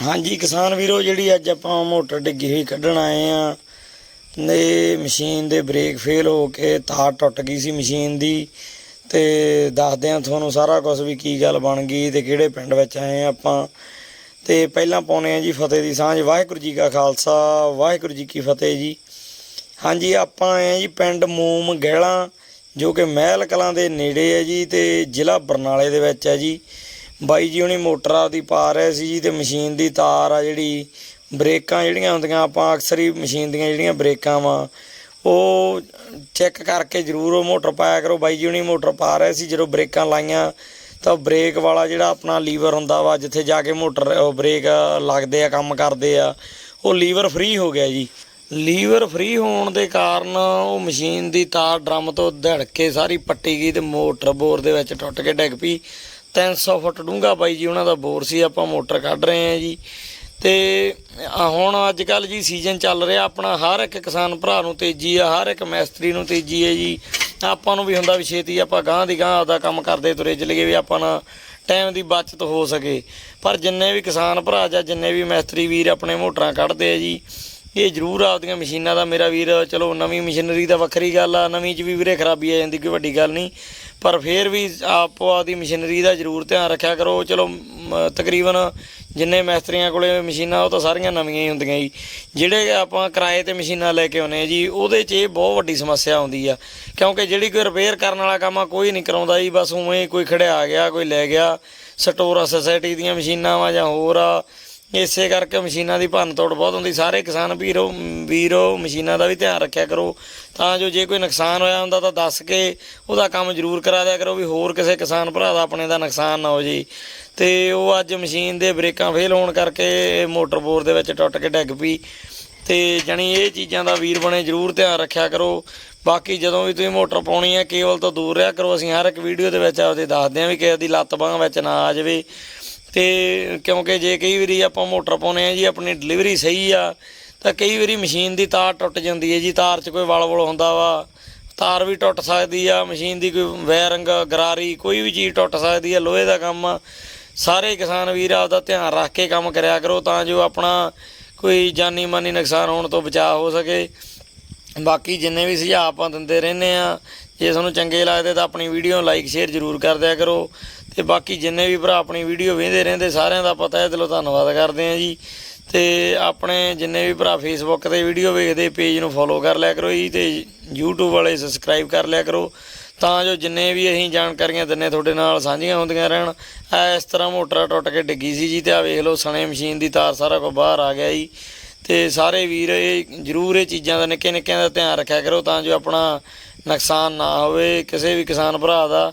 ਹਾਂਜੀ, ਕਿਸਾਨ ਵੀਰੋ, ਜਿਹੜੀ ਅੱਜ ਆਪਾਂ ਮੋਟਰ ਡਿੱਗੀ ਹੋਈ ਕੱਢਣ ਆਏ ਆ ਨੇ ਮਸ਼ੀਨ ਦੇ ਬ੍ਰੇਕ ਫੇਲ ਹੋ ਕੇ ਤਾਰ ਟੁੱਟ ਗਈ ਸੀ ਮਸ਼ੀਨ ਦੀ, ਤੇ ਦੱਸਦੇ ਆ ਤੁਹਾਨੂੰ ਸਾਰਾ ਕੁਝ ਵੀ ਕੀ ਗੱਲ ਬਣ ਗਈ ਤੇ ਕਿਹੜੇ ਪਿੰਡ ਵਿੱਚ ਆਏ ਆ ਆਪਾਂ। ਤੇ ਪਹਿਲਾਂ ਪਾਉਨੇ ਆ ਜੀ ਫਤਿਹ ਦੀ ਸਾਂਝ, ਵਾਹਿਗੁਰੂ ਜੀ ਕਾ ਖਾਲਸਾ, ਵਾਹਿਗੁਰੂ ਜੀ ਕੀ ਫਤਿਹ ਜੀ। ਹਾਂਜੀ, ਆਪਾਂ ਆਏ ਆ ਜੀ ਪਿੰਡ ਮੂਮ ਗਹਿਲਾ, ਜੋ ਕਿ ਮਹਿਲ ਕਲਾਂ ਦੇ ਨੇੜੇ ਹੈ ਜੀ ਤੇ ਜ਼ਿਲ੍ਹਾ ਬਰਨਾਲੇ ਦੇ ਵਿੱਚ ਹੈ ਜੀ। ਬਾਈ ਜੀ, ਹੁਣੀ ਮੋਟਰ ਆਪਦੀ ਪਾ ਰਹੇ ਸੀ ਜੀ ਤੇ ਮਸ਼ੀਨ ਦੀ ਤਾਰ ਆ ਜਿਹੜੀ, ਬ੍ਰੇਕਾਂ ਜਿਹੜੀਆਂ ਹੁੰਦੀਆਂ, ਆਪਾਂ ਅਕਸਰ ਹੀ ਮਸ਼ੀਨ ਦੀਆਂ ਜਿਹੜੀਆਂ ਬ੍ਰੇਕਾਂ ਵਾ, ਉਹ ਚੈੱਕ ਕਰਕੇ ਜ਼ਰੂਰ ਉਹ ਮੋਟਰ ਪਾਇਆ ਕਰੋ। ਬਾਈ ਜੀ, ਹੁਣੀ ਮੋਟਰ ਪਾ ਰਹੇ ਸੀ, ਜਦੋਂ ਬ੍ਰੇਕਾਂ ਲਾਈਆਂ, ਤਾਂ ਬ੍ਰੇਕ ਵਾਲਾ ਜਿਹੜਾ ਆਪਣਾ ਲੀਵਰ ਹੁੰਦਾ ਵਾ, ਜਿੱਥੇ ਜਾ ਕੇ ਮੋਟਰ, ਉਹ ਬ੍ਰੇਕ ਲੱਗਦੇ ਆ, ਕੰਮ ਕਰਦੇ ਆ, ਉਹ ਲੀਵਰ ਫ੍ਰੀ ਹੋ ਗਿਆ ਜੀ। ਲੀਵਰ ਫ੍ਰੀ ਹੋਣ ਦੇ ਕਾਰਨ ਉਹ ਮਸ਼ੀਨ ਦੀ ਤਾਰ ਡਰਮ ਤੋਂ ਧੜ ਕੇ ਸਾਰੀ ਪੱਟੀ ਗਈ ਤੇ ਮੋਟਰ ਬੋਰ ਦੇ ਵਿੱਚ ਟੁੱਟ ਕੇ ਡਿੱਗ ਪਈ। 300 ਫੁੱਟ ਡੂੰਘਾ ਬਾਈ ਜੀ, ਉਹਨਾਂ ਦਾ ਬੋਰ ਸੀ, ਆਪਾਂ ਮੋਟਰ ਕੱਢ ਰਹੇ ਹਾਂ ਜੀ। ਤੇ ਹੁਣ ਅੱਜ ਕੱਲ ਜੀ ਸੀਜ਼ਨ ਚੱਲ ਰਿਹਾ, ਆਪਣਾ ਹਰ ਇੱਕ ਕਿਸਾਨ ਭਰਾ ਨੂੰ ਤੇਜ਼ੀ ਆ, ਹਰ ਇੱਕ ਮੈਸਤਰੀ ਨੂੰ ਤੇਜ਼ੀ ਹੈ ਜੀ। ਆਪਾਂ ਨੂੰ ਵੀ ਹੁੰਦਾ ਵੀ ਛੇਤੀ ਆਪਾਂ ਗਾਂ ਦੀ ਗਾਂ ਆਪਦਾ ਕੰਮ ਕਰਦੇ ਤੁਰੇ ਚਲੀਏ ਵੀ ਆਪਾਂ ਨਾ ਟਾਈਮ ਦੀ ਬਚਤ ਹੋ ਸਕੇ। ਪਰ ਜਿੰਨੇ ਵੀ ਕਿਸਾਨ ਭਰਾ ਜਾਂ ਜਿੰਨੇ ਵੀ ਮੈਸਤਰੀ ਵੀਰ ਆਪਣੇ ਮੋਟਰਾਂ ਕੱਢਦੇ ਆ ਜੀ, ਇਹ ਜ਼ਰੂਰ ਆਪਦੀਆਂ ਮਸ਼ੀਨਾਂ ਦਾ ਮੇਰਾ ਵੀਰ, ਚਲੋ ਨਵੀਂ ਮਸ਼ੀਨਰੀ ਦਾ ਵੱਖਰੀ ਗੱਲ ਆ, ਨਵੀਂ 'ਚ ਵੀ ਵੀਰੇ ਖਰਾਬੀ ਆ ਜਾਂਦੀ, ਕੋਈ ਵੱਡੀ ਗੱਲ ਨਹੀਂ। ਪਰ ਫਿਰ ਵੀ ਆਪੋ ਆਪਦੀ ਮਸ਼ੀਨਰੀ ਦਾ ਜ਼ਰੂਰ ਧਿਆਨ ਰੱਖਿਆ ਕਰੋ। ਚਲੋ ਤਕਰੀਬਨ ਜਿੰਨੇ ਮਿਸਤਰੀਆਂ ਕੋਲੇ ਮਸ਼ੀਨਾਂ, ਉਹ ਤਾਂ ਸਾਰੀਆਂ ਨਵੀਆਂ ਹੀ ਹੁੰਦੀਆਂ ਜੀ। ਜਿਹੜੇ ਆਪਾਂ ਕਿਰਾਏ ਤੇ ਮਸ਼ੀਨਾਂ ਲੈ ਕੇ ਆਉਨੇ ਆ ਜੀ, ਉਹਦੇ 'ਚ ਇਹ ਬਹੁਤ ਵੱਡੀ ਸਮੱਸਿਆ ਆਉਂਦੀ ਆ। ਕਿਉਂਕਿ ਜਿਹੜੀ ਕੋਈ ਰਿਪੇਅਰ ਕਰਨ ਵਾਲਾ ਕੰਮ ਆ, ਕੋਈ ਨਹੀਂ ਕਰਾਉਂਦਾ ਜੀ। ਬਸ ਉਵੇਂ ਹੀ ਕੋਈ ਖੜਿਆ ਆ ਗਿਆ, ਕੋਈ ਲੈ ਗਿਆ। ਸਟੋਰ ਸੋਸਾਇਟੀ ਦੀਆਂ ਮਸ਼ੀਨਾਂ ਵਾ ਜਾਂ ਹੋਰ ਆ। ਇਸੇ ਕਰਕੇ ਮਸ਼ੀਨਾਂ ਦੀ ਭੰਨ ਤੋੜ ਬਹੁਤ ਹੁੰਦੀ। ਸਾਰੇ ਕਿਸਾਨ ਵੀਰੋ ਵੀਰੋ, ਮਸ਼ੀਨਾਂ ਦਾ ਵੀ ਧਿਆਨ ਰੱਖਿਆ ਕਰੋ। ਤਾਂ ਜੋ ਜੇ ਕੋਈ ਨੁਕਸਾਨ ਹੋਇਆ ਹੁੰਦਾ ਤਾਂ ਦੱਸ ਕੇ ਉਹਦਾ ਕੰਮ ਜ਼ਰੂਰ ਕਰਾ ਦਿਆ ਕਰੋ ਵੀ ਹੋਰ ਕਿਸੇ ਕਿਸਾਨ ਭਰਾ ਦਾ ਆਪਣੇ ਦਾ ਨੁਕਸਾਨ ਨਾ ਹੋ ਜੇ। ਤੇ ਉਹ ਅੱਜ ਮਸ਼ੀਨ ਦੇ ਬ੍ਰੇਕਾਂ ਫੇਲ ਹੋਣ ਕਰਕੇ ਮੋਟਰ ਬੋਰ ਦੇ ਵਿੱਚ ਟੁੱਟ ਕੇ ਡਿੱਗ ਪਈ। ਤੇ ਜਣੀ ਇਹ ਚੀਜ਼ਾਂ ਦਾ ਵੀਰ ਬਣੇ ਜ਼ਰੂਰ ਧਿਆਨ ਰੱਖਿਆ ਕਰੋ। ਬਾਕੀ ਜਦੋਂ ਵੀ ਤੁਸੀਂ ਮੋਟਰ ਪਾਉਣੀ ਹੈ ਕੇਵਲ ਤੋਂ ਦੂਰ ਰਿਹਾ ਕਰੋ। ਅਸੀਂ ਹਰ ਇੱਕ ਵੀਡੀਓ ਦੇ ਵਿੱਚ ਆਪਦੇ ਦੱਸਦੇ ਹਾਂ ਵੀ ਕਿਸੇ ਦੀ ਲੱਤ ਬਾਂਹ ਵਿੱਚ ਨਾ ਆ ਜਾਵੇ। ਤੇ ਕਿਉਂਕਿ ਜੇ ਕਈ ਵਾਰੀ ਆਪਾਂ ਮੋਟਰ ਪਾਉਨੇ ਆ ਜੀ, ਆਪਣੀ ਡਿਲੀਵਰੀ ਸਹੀ ਆ, ਤਾਂ ਕਈ ਵਾਰੀ ਮਸ਼ੀਨ ਦੀ ਤਾਰ ਟੁੱਟ ਜਾਂਦੀ ਹੈ ਜੀ, ਤਾਰ 'ਚ ਕੋਈ ਵਲ ਵਲ ਹੁੰਦਾ ਵਾ, ਤਾਰ ਵੀ ਟੁੱਟ ਸਕਦੀ ਆ, ਮਸ਼ੀਨ ਦੀ ਕੋਈ ਵੈਰਿੰਗ ਗਰਾਰੀ, ਕੋਈ ਵੀ ਚੀਜ਼ ਟੁੱਟ ਸਕਦੀ ਆ, ਲੋਹੇ ਦਾ ਕੰਮ ਆ, ਸਾਰੇ ਕਿਸਾਨ ਵੀਰ ਆਪਦਾ ਧਿਆਨ ਰੱਖ ਕੇ ਕੰਮ ਕਰਿਆ ਕਰੋ, ਤਾਂ ਜੋ ਆਪਣਾ ਕੋਈ ਜਾਨੀ ਮਾਨੀ ਨੁਕਸਾਨ ਹੋਣ ਤੋਂ ਬਚਾਅ ਹੋ ਸਕੇ। ਬਾਕੀ ਜਿੰਨੇ ਵੀ ਸੁਝਾਅ ਆਪਾਂ ਦਿੰਦੇ ਰਹਿੰਦੇ ਆ, ਜੇ ਤੁਹਾਨੂੰ ਚੰਗੇ ਲੱਗਦੇ ਤਾਂ ਆਪਣੀ ਵੀਡੀਓ ਲਾਈਕ ਸ਼ੇਅਰ ਜ਼ਰੂਰ ਕਰ ਦਿਆ ਕਰੋ। ਤੇ ਬਾਕੀ ਜਿੰਨੇ ਵੀ ਭਰਾ ਆਪਣੀ ਵੀਡੀਓ ਵੇਖਦੇ ਰਹਿੰਦੇ, ਸਾਰਿਆਂ ਦਾ ਪਤਾ ਹੈ। ਦਿਲੋਂ ਧੰਨਵਾਦ ਕਰਦੇ ਆ ਜੀ। ਤੇ ਆਪਣੇ ਜਿੰਨੇ ਵੀ ਭਰਾ ਫੇਸਬੁੱਕ ਤੇ ਵੀਡੀਓ ਵੇਖਦੇ, ਪੇਜ ਨੂੰ ਫੋਲੋ ਕਰ ਲਿਆ ਕਰੋ ਜੀ ਤੇ YouTube ਵਾਲੇ ਸਬਸਕ੍ਰਾਈਬ ਕਰ ਲਿਆ ਕਰੋ। ਤਾਂ ਜੋ ਜਿੰਨੇ ਵੀ ਅਸੀਂ ਜਾਣਕਾਰੀਆਂ ਦਿੰਨੇ ਤੁਹਾਡੇ ਨਾਲ ਸਾਂਝੀਆਂ ਹੁੰਦੀਆਂ ਰਹਿਣ। ਐ ਇਸ ਤਰ੍ਹਾਂ ਮੋਟਰ ਟੁੱਟ ਕੇ ਡਿੱਗੀ ਸੀ ਜੀ ਤੇ ਆ ਵੇਖ ਲਓ, ਸਣੇ ਮਸ਼ੀਨ ਦੀ ਤਾਰ ਸਾਰਾ ਕੁਝ ਬਾਹਰ ਆ ਗਿਆ ਜੀ। ਤੇ ਸਾਰੇ ਵੀਰ, ਇਹ ਜ਼ਰੂਰ ਇਹ ਚੀਜ਼ਾਂ ਦਾ ਨਿੱਕੇ ਨਿੱਕਿਆਂ ਦਾ ਧਿਆਨ ਰੱਖਿਆ ਕਰੋ ਤਾਂ ਜੋ ਆਪਣਾ ਨੁਕਸਾਨ ਨਾ ਹੋਵੇ, ਕਿਸੇ ਵੀ ਕਿਸਾਨ ਭਰਾ ਦਾ।